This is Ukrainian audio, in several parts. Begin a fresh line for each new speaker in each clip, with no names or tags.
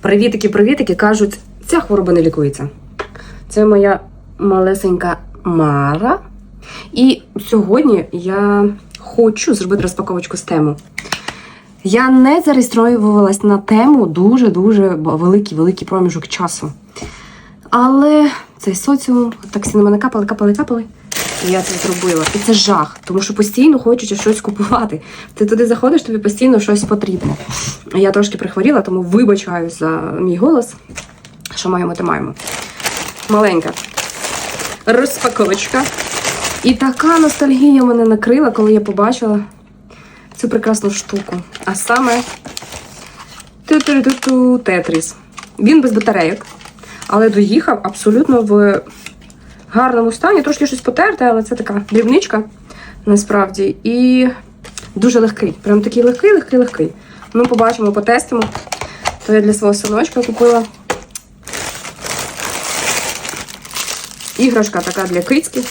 Привітики-привітики кажуть, ця хвороба не лікується. Це моя малесенька Мара. І сьогодні я хочу зробити розпаковочку з тему. Я не зареєстровувалась на тему дуже-дуже великий великий проміжок часу. Але цей соціум, так всі на мене капали, капали, капали. І я це зробила. І це жах, тому що постійно хочеться щось купувати. Ти туди заходиш, тобі постійно щось потрібно. Я трошки прихворіла, тому вибачаю за мій голос. Що маємо, то маємо. Маленька розпаковочка. І така ностальгія мене накрила, коли я побачила цю прекрасну штуку. А саме Тетріс. Він без батарейок, але доїхав абсолютно в гарному стані. Трошки щось потерте, але це така дрібничка насправді. І дуже легкий. Прям такий легкий, легкий, легкий. Ну, побачимо, потестимо. То я для свого синочка купила. Іграшка така для кицьки.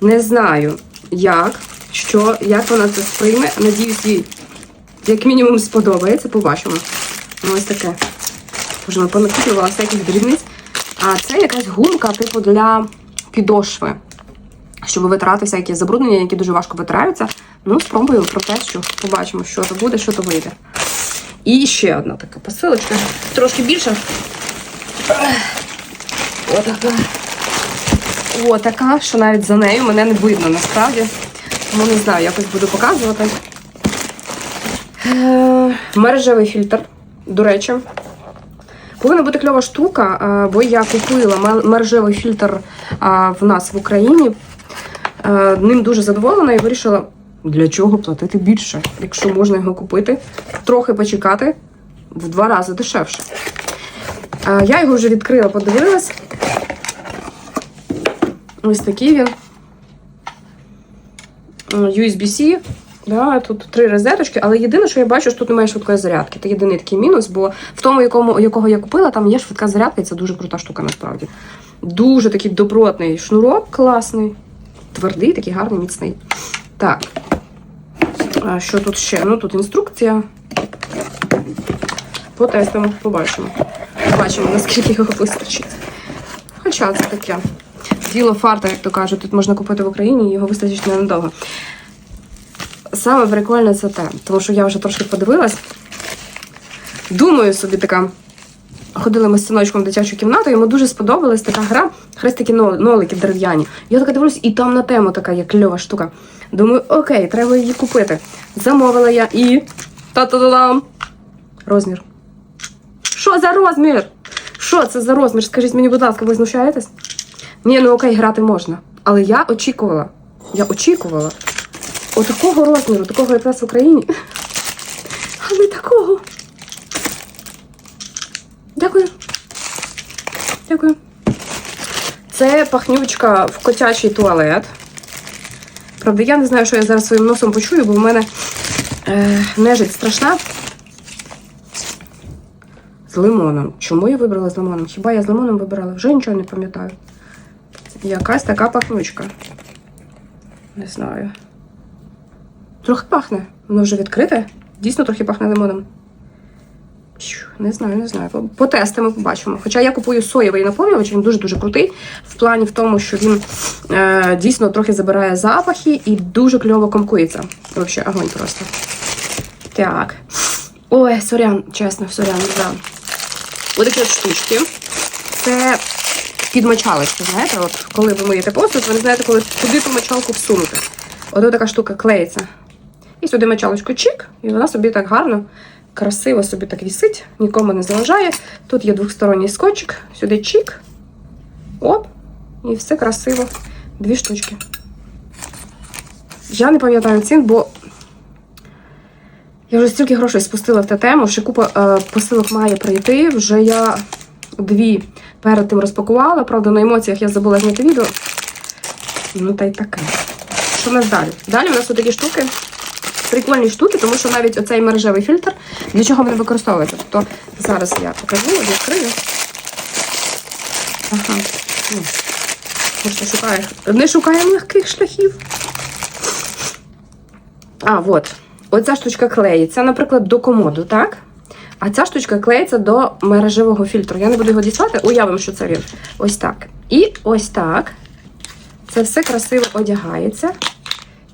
Не знаю, як, що, як вона це сприйме. Надіюсь, їй як мінімум сподобається. Побачимо. Ну, ось таке. Ми понакуплювала всяких дрібниць. А це якась гумка, типу, для підошви. Щоб витирати всякі забруднення, які дуже важко витираються. Ну, спробую про те, що побачимо, що то буде, що то вийде. І ще одна така посилочка. Трошки більша. Отака. О, така, що навіть за нею мене не видно насправді. Тому не знаю, якось буду показувати. Е, Мережевий фільтр, до речі. Повинна бути кльова штука, е, бо я купила мережевий фільтр е, в нас в Україні. Е, Ним дуже задоволена і вирішила, для чого платити більше, якщо можна його купити, трохи почекати в два рази дешевше. Я його вже відкрила, подивилась. Ось такий він. USB-C. Да, тут три розеточки, але єдине, що я бачу, що тут немає швидкої зарядки. Це єдиний такий мінус, бо в тому, якому, якого я купила, там є швидка зарядка, і це дуже крута штука насправді. Дуже такий добротний шнурок, класний, твердий, такий гарний, міцний. Так. А що тут ще? Ну тут інструкція. Потестимо, побачимо. Побачимо, наскільки його вистачить. Хоча це таке. Діло фарта, як то кажуть, тут можна купити в Україні, його вистачить ненадовго. Саме прикольне це те, тому що я вже трошки подивилась. Думаю собі така. Ходили ми з синочком в дитячу кімнату, йому дуже сподобалась така гра, нол- нолики дерев'яні. Я така дивлюсь, і там на тему така є кльова штука. Думаю, окей, треба її купити. Замовила я і. Та-та-та-дам! Розмір. Що за розмір? Що це за розмір? Скажіть мені, будь ласка, ви знущаєтесь? Ні, ну окей, грати можна. Але я очікувала. Я очікувала. Отакого розміру, такого якраз в Україні. А не такого. Дякую. Дякую. Це пахнючка в котячий туалет. Правда, я не знаю, що я зараз своїм носом почую, бо в мене е, нежить страшна. З лимоном. Чому я вибрала з лимоном? Хіба я з лимоном вибирала? Вже нічого не пам'ятаю. Якась така пахнучка. Не знаю. Трохи пахне. Воно вже відкрите. Дійсно трохи пахне лимоном. Не знаю, не знаю. Потестимо, побачимо. Хоча я купую соєвий наповнювач, він дуже-дуже крутий. В плані в тому, що він е, дійсно трохи забирає запахи і дуже кльово комкується. Взагалі, огонь просто. Так. Ой, сорян, чесно, сорян, да. Ось такі от штучки. Це підмочалочка, знаєте, от коли ви миєте посуд, ви не знаєте, коли куди ту мочалку всунути. От така штука клеїться. І сюди мочалочку чик, і вона собі так гарно, красиво собі так вісить, нікому не заважає. Тут є двохсторонній скотчик, сюди чик. Оп, і все красиво. Дві штучки. Я не пам'ятаю цін, бо я вже стільки грошей спустила в ту тему, ще купа е, посилок має прийти. Вже я дві перед тим розпакувала. Правда, на емоціях я забула зняти відео. Ну, та й таке. Що в нас далі? Далі у нас такі штуки. Прикольні штуки, тому що навіть оцей мережевий фільтр, для чого він використовується. Тобто зараз я покажу, відкрию. Ага. Ну, ми ж не шукаємо, легких шляхів. А, от. Оця штучка клеїться, наприклад, до комоду, так? А ця штучка клеїться до мережевого фільтру. Я не буду його діставати, уявимо, що це він. Ось так. І ось так. Це все красиво одягається.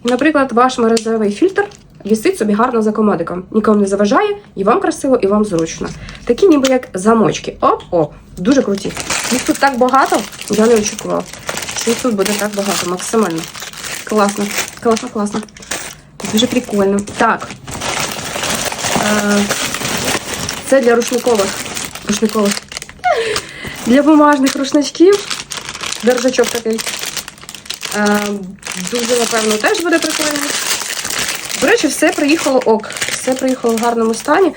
І, наприклад, ваш мережевий фільтр вісить собі гарно за комодиком. Нікому не заважає, і вам красиво, і вам зручно. Такі ніби як замочки. Оп-оп. Дуже круті. Їх тут так багато, я не очікувала. Що їх тут буде так багато, максимально. Класно, класно, класно. Дуже прикольно. Так. Е, Це для рушникових. Рушникових. Для бумажних рушничків. Держачок такий. Е, Дуже, напевно, теж буде прикольно. До речі, все приїхало ок. Все приїхало в гарному стані.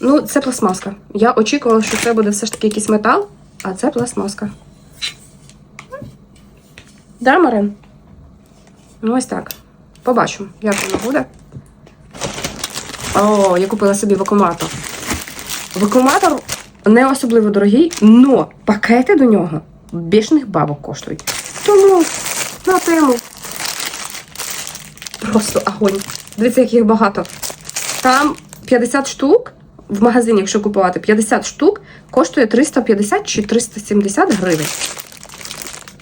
Ну, це пластмаска. Я очікувала, що це буде все ж таки якийсь метал, а це пластмаска. Да, Марин? Ну, ось так. Побачимо, як воно буде. О, я купила собі вакууматор. Вакууматор не особливо дорогий, але пакети до нього бішних бабок коштують. Тому на тему. Просто огонь. Дивіться, як їх багато. Там 50 штук в магазині, якщо купувати, 50 штук коштує 350 чи 370 гривень.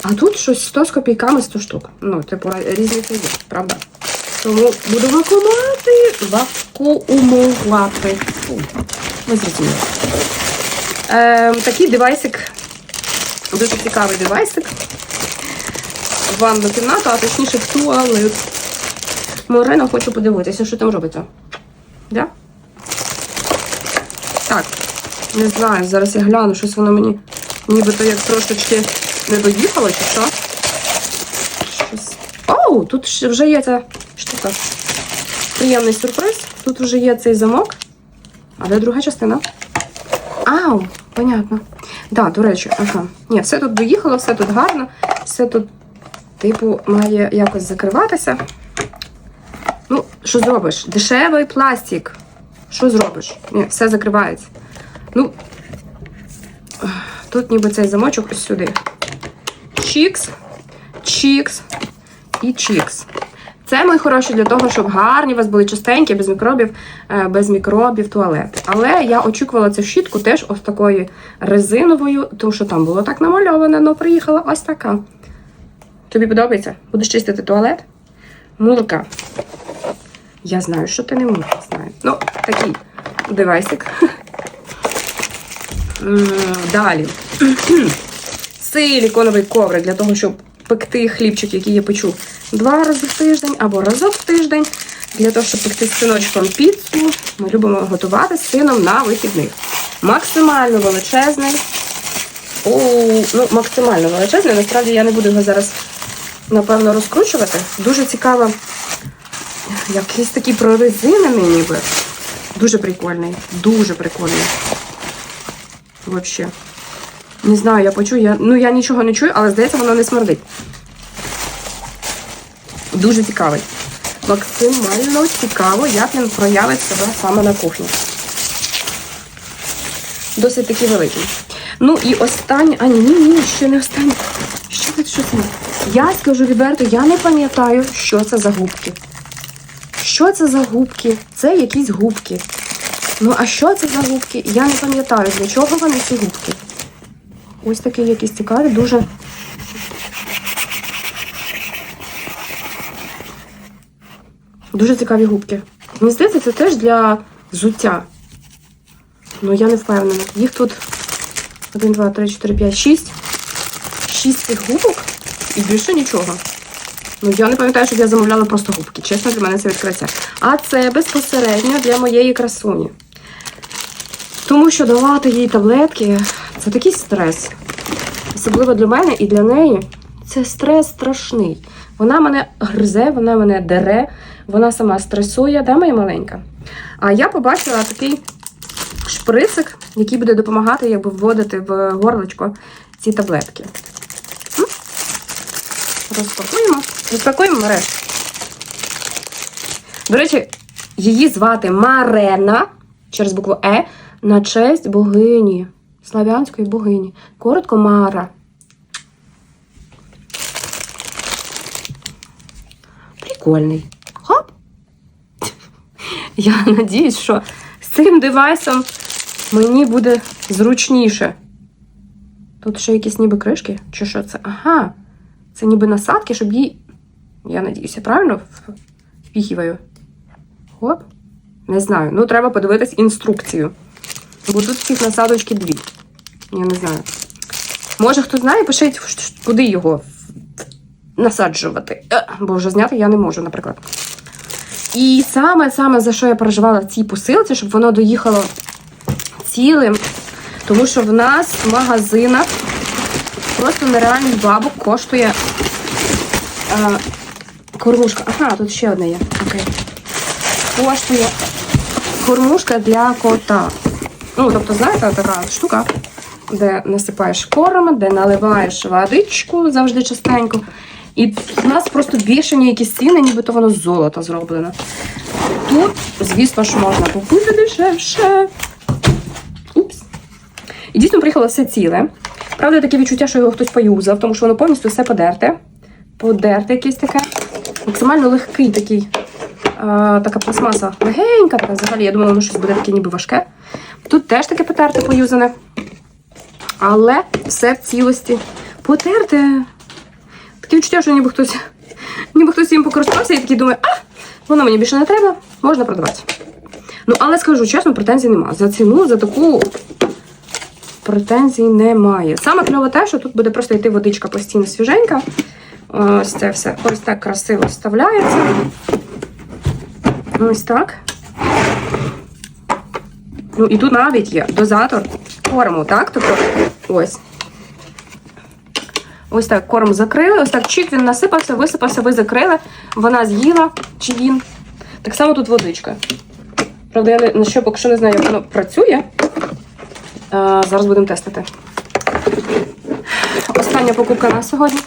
А тут щось 100 з копійками 100 штук. Ну, типу, різниця є, правда? Тому буду вакуумувати, вакуумувати. Ви зрозуміли. Е, такий девайсик, дуже цікавий девайсик. В ванну кімнату, а точніше в туалет. Морено хочу подивитися, що там робиться. Да? Так, не знаю, зараз я гляну, щось воно мені нібито як трошечки не доїхало, чи що. Щось. Оу, тут вже є ця штука. Приємний сюрприз. Тут вже є цей замок. А де друга частина? Ау, понятно. Да, до речі, ага. Ні, все тут доїхало, все тут гарно, все тут, типу, має якось закриватися. Ну, що зробиш? Дешевий пластик. Що зробиш? Ні, все закривається. Ну, тут ніби цей замочок ось сюди. Чікс, чікс і чікс. Це, мої хороші, для того, щоб гарні у вас були чистенькі, без мікробів, е, без мікробів туалет. Але я очікувала цю щітку теж ось такою резиновою, тому що там було так намальовано, але приїхала ось така. Тобі подобається? Будеш чистити туалет? Мулка. Я знаю, що ти не мулка знаю. Ну, такий девайсик. Далі. Силіконовий коврик для того, щоб пекти хлібчик, який я печу два рази в тиждень або разок в тиждень. Для того, щоб пекти з синочком піцу. Ми любимо готувати з сином на вихідних. Максимально величезний. О, ну, максимально величезний. Насправді я не буду його зараз, напевно, розкручувати. Дуже цікаво. Якийсь такий прорезинений ніби. Дуже прикольний. Дуже прикольний. Вообще. Не знаю, я почую. Я, ну, я нічого не чую, але здається, воно не смердить. Дуже цікавий. Максимально цікаво, як він проявить себе саме на кухні. Досить таки великий. Ну і останнє. А ні, ні, ні, ще не останнє. Що це? Що це? Я скажу відверто, я не пам'ятаю, що це за губки. Що це за губки? Це якісь губки. Ну, а що це за губки? Я не пам'ятаю, для чого вони ці губки. Ось такі якісь цікаві, дуже. Дуже цікаві губки. Мені здається, це теж для взуття. Ну, я не впевнена. Їх тут 1, 2, 3, 4, 5, 6. 6 цих губок і більше нічого. Ну, я не пам'ятаю, щоб я замовляла просто губки. Чесно, для мене це відкриття. А це безпосередньо для моєї красуні. Тому що давати їй таблетки це такий стрес. Особливо для мене і для неї. Це стрес страшний. Вона мене гризе, вона мене дере, вона сама стресує, да, моя маленька. А я побачила такий шприцик, який буде допомагати якби вводити в горлечко ці таблетки. Розпакуємо. Розпакуємо мереж. До речі, її звати Марена через букву Е на честь богині, славянської богині. Коротко Мара. Прикольний. Хоп. Я надіюсь, що з цим девайсом мені буде зручніше. Тут ще якісь ніби кришки, чи що це? Ага. Це ніби насадки, щоб її. Я надіюся, правильно впіхіваю? Оп. Не знаю. Ну, треба подивитись інструкцію. Бо тут цих насадочки дві. Я не знаю. Може, хто знає, пишіть, куди його насаджувати. Е, Бо вже зняти я не можу, наприклад. І саме, саме за що я переживала в цій посилці, щоб воно доїхало цілим. Тому що в нас в магазинах просто нереальний бабок коштує е, кормушка. Ага, тут ще одна є. Окей. Коштує кормушка для кота. Ну, тобто, знаєте, така штука, де насипаєш корм, де наливаєш водичку завжди частенько. І в нас просто бішені якісь ціни, нібито воно з золота зроблено. Тут, звісно ж, можна купити дешевше. Упс. І дійсно приїхало все ціле. Правда, таке відчуття, що його хтось поюзав, тому що воно повністю все подерте. Подерте якесь таке. Максимально легкий такий. А, така пластмаса легенька, така взагалі. Я думала, воно щось буде таке ніби важке. Тут теж таке потерте поюзане. Але все в цілості потерте. Таке відчуття, що ніби хтось, ніби хтось їм покористався і такий думає, а, воно мені більше не треба, можна продавати. Ну, але скажу чесно, претензій нема. За ціну, за таку претензій немає. Саме кльове те, що тут буде просто йти водичка постійно свіженька. Ось це все ось так красиво вставляється. Ось так. Ну і тут навіть є дозатор корму, так? Тобто, ось. Ось так корм закрили, ось так чик він насипався, висипався, ви закрили. Вона з'їла, чи він. Так само тут водичка. Правда, я на що поки що не знаю, як воно працює. А, зараз будемо тестити. Остання покупка на сьогодні.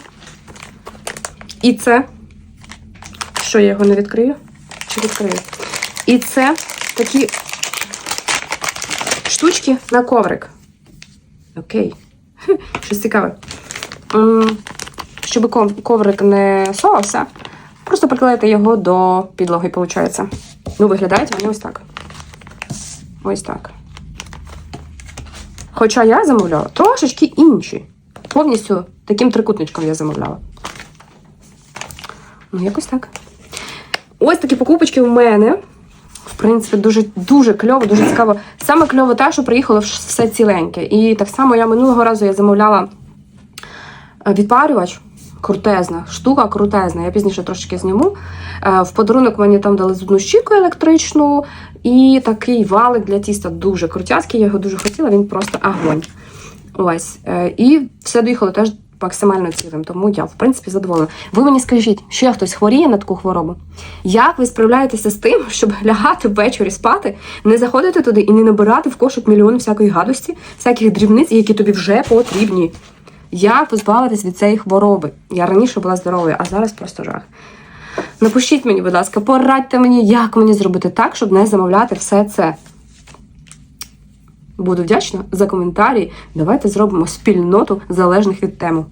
І це. Що я його не відкрию? Чи відкрию? І це такі штучки на коврик. Окей. Щось цікаве. Щоб коврик не совався, просто приклеїти його до підлоги, виходить. Ну, виглядають вони ось так. Ось так. Хоча я замовляла трошечки інші. Повністю таким трикутничком я замовляла. Ну, якось так. Ось такі покупочки у мене. В принципі, дуже дуже кльово, дуже цікаво. Саме кльово те, що приїхало все ціленьке. І так само я минулого разу я замовляла е, відпарювач. Крутезна, штука крутезна. Я пізніше трошечки зніму. Е, В подарунок мені там дали зубну щітку електричну і такий валик для тіста дуже крутяцький. Я його дуже хотіла, він просто огонь. Ось. Е, І все доїхало теж максимально цілим, тому я, в принципі, задоволена. Ви мені скажіть, ще хтось хворіє на таку хворобу? Як ви справляєтеся з тим, щоб лягати ввечері спати, не заходити туди і не набирати в кошик мільйон всякої гадості, всяких дрібниць, які тобі вже потрібні? Як позбавитись від цієї хвороби? Я раніше була здоровою, а зараз просто жах. Напишіть мені, будь ласка, порадьте мені, як мені зробити так, щоб не замовляти все це. Буду вдячна за коментарі. Давайте зробимо спільноту залежних від теми.